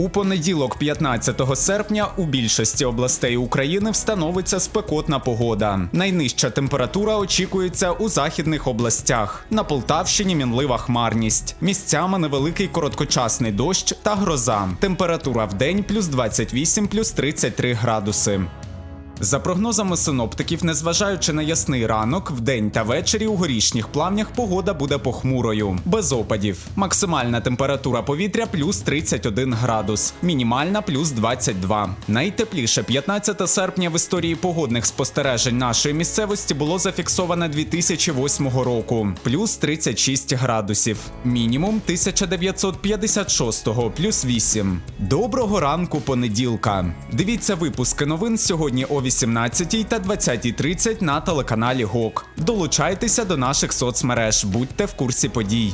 У понеділок, 15 серпня, у більшості областей України встановиться спекотна погода. Найнижча температура очікується у західних областях. На Полтавщині мінлива хмарність. Місцями невеликий короткочасний дощ та гроза. Температура в день плюс 28, плюс 33 градуси. За прогнозами синоптиків, незважаючи на ясний ранок, вдень та ввечері у горішніх плавнях погода буде похмурою, без опадів. Максимальна температура повітря плюс 31 градус, мінімальна плюс 22. Найтепліше 15 серпня в історії погодних спостережень нашої місцевості було зафіксоване 2008 року, плюс 36 градусів. Мінімум 1956 плюс 8. Доброго ранку понеділка. Дивіться випуски новин сьогодні о 18 та 20.30 на телеканалі ГОК. Долучайтеся до наших соцмереж, будьте в курсі подій.